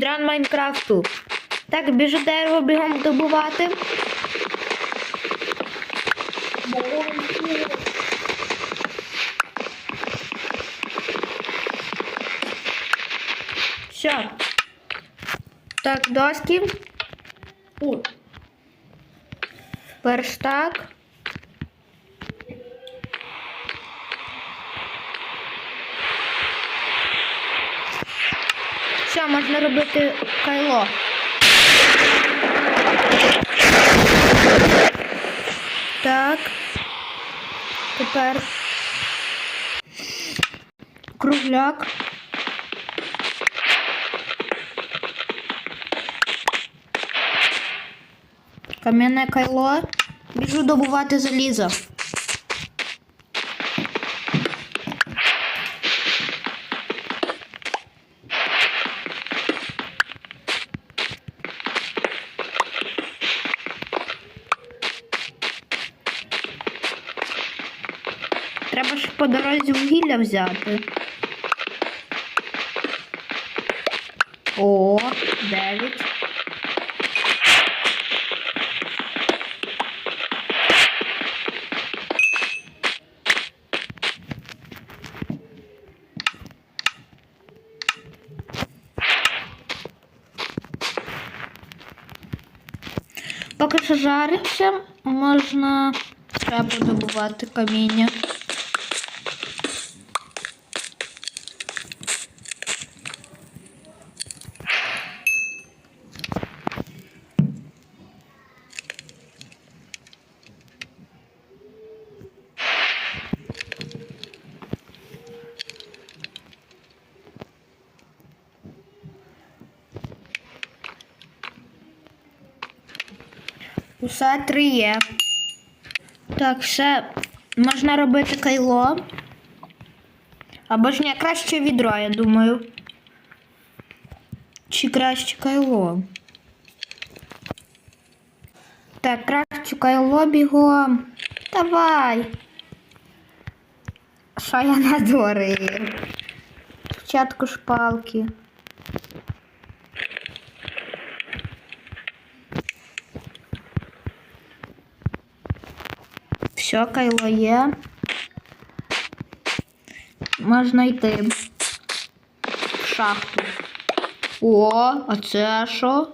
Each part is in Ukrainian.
Спідран Майнкрафту. Так, біжу дерево бігом добувати. Все. Так, доски. О, Все, можна робити кайло. Так. Тепер кругляк. Кам'яне кайло. Біжу добувати залізо. Треба ж по дорозі вугілля взяти. О, дев'ять. Поки що жариться, можна треба добувати каміння. Усе три є. Так, все можна робити кайло. Або ж ні, краще відро, я думаю. Чи краще кайло? Так, краще кайло бігом. Давай. Що я надурив? Спочатку шпалки. Все, кайло є. Можна йти в шахту. О, а це що?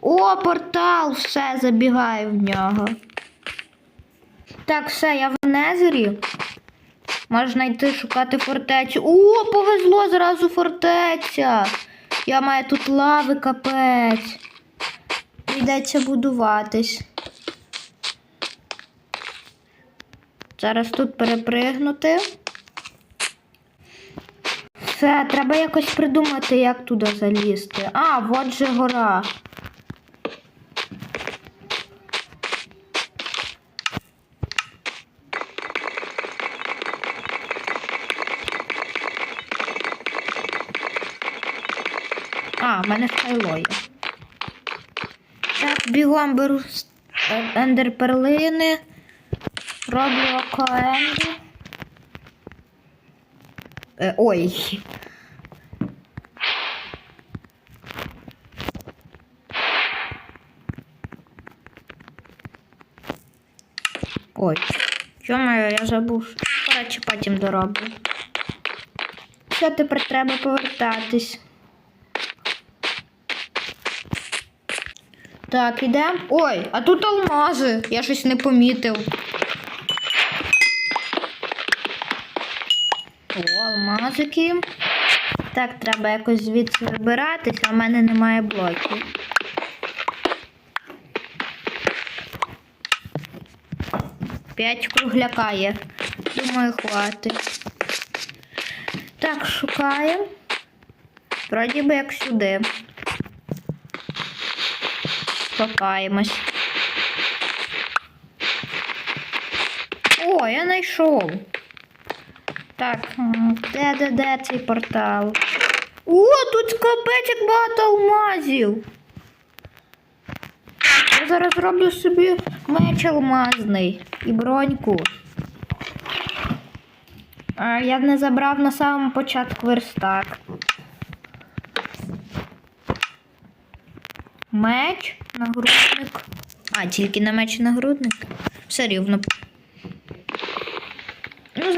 О, портал, все, забігаю в нього. Так, все, я в Незері. Можна йти шукати фортецю. О, повезло зразу фортеця. Я маю тут лави капець. Прийдеться будуватись. Зараз тут перепригнути. Все, треба якось придумати, як туди залізти. А, от же гора. А, в мене файло є. Так, бігом беру е, ендерперлини. Роблю окоенду. Е, ой. Ой. Чому я забув? Коротше, потім дороблю. Що тепер треба повертатись? Так, ідемо. Ой, а тут алмази. Я щось не помітив. О, алмазики. Так, треба якось звідси вибиратись, а в мене немає блоків. П'ять кругляка є. Думаю, хватить. Так, шукаємо. Вроді би як сюди. Покаємось. О, я знайшов. Так, де, де, де цей портал? О, тут капець як багато алмазів. Я зараз роблю собі меч алмазний і броньку. А я не забрав на самому початку верстак. Меч, нагрудник. А, тільки на меч і нагрудник. Все рівно.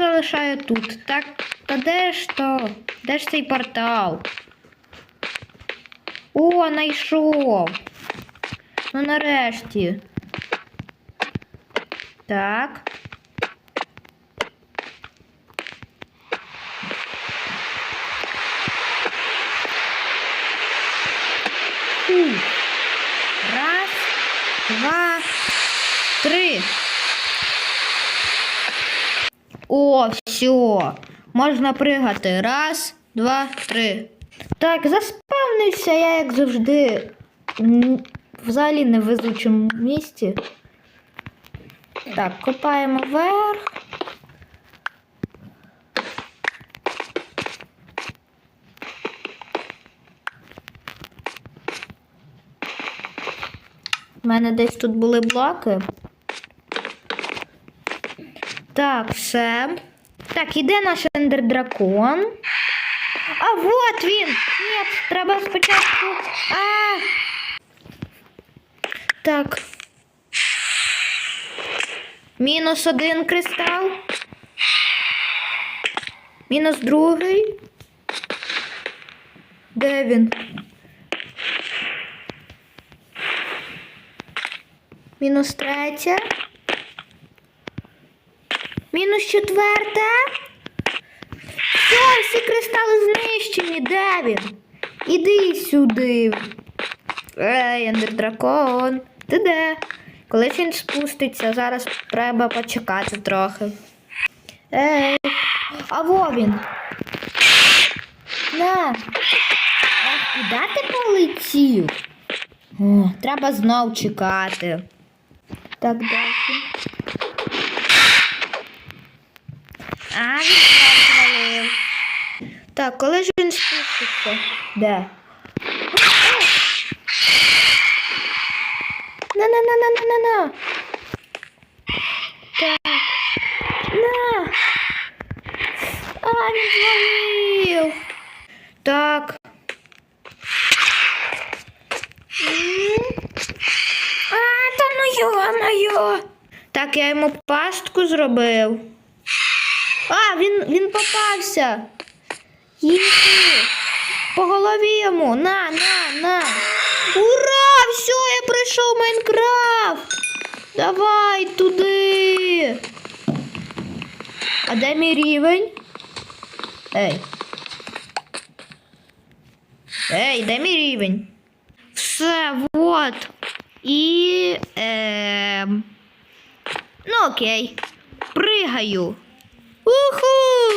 Залишаю тут. Так, та де ж то? Де ж цей портал? О, знайшов. Ну нарешті. Так. Фу. О, все. Можна пригати. Раз, два, три. Так, заспавнився я, як завжди, взагалі невезучому місці. Так, копаємо вверх. У мене десь тут були блоки. Так, все. Так, іде наш ендердракон. А вот він! Ні, треба спочатку. А! Так. Мінус один кристал. Мінус другий. Де він? Мінус третє. Мінус четверте. Все, всі кристали знищені. Де він? Іди сюди. Ей, ендердракон. Ти де? Коли він спуститься, зараз треба почекати трохи. Ей, а во він. На. А куди ти полетів? О, треба знов чекати. Так далі. А, він. Так, коли ж він спуститься? Де? На-на-на-на-на-на-на. Так. На. А, він звалив. Так. А, та ну йо-моє. Так, я йому пастку зробив. А, він, він попався. Їхи. По голові йому. На, на, на. Ура! Все, я пройшов Майнкрафт. Давай туди. А де мій рівень? Ей. Ей, де мій рівень? Все, вот. І. Е... Ну окей. Пригаю. 呜呼！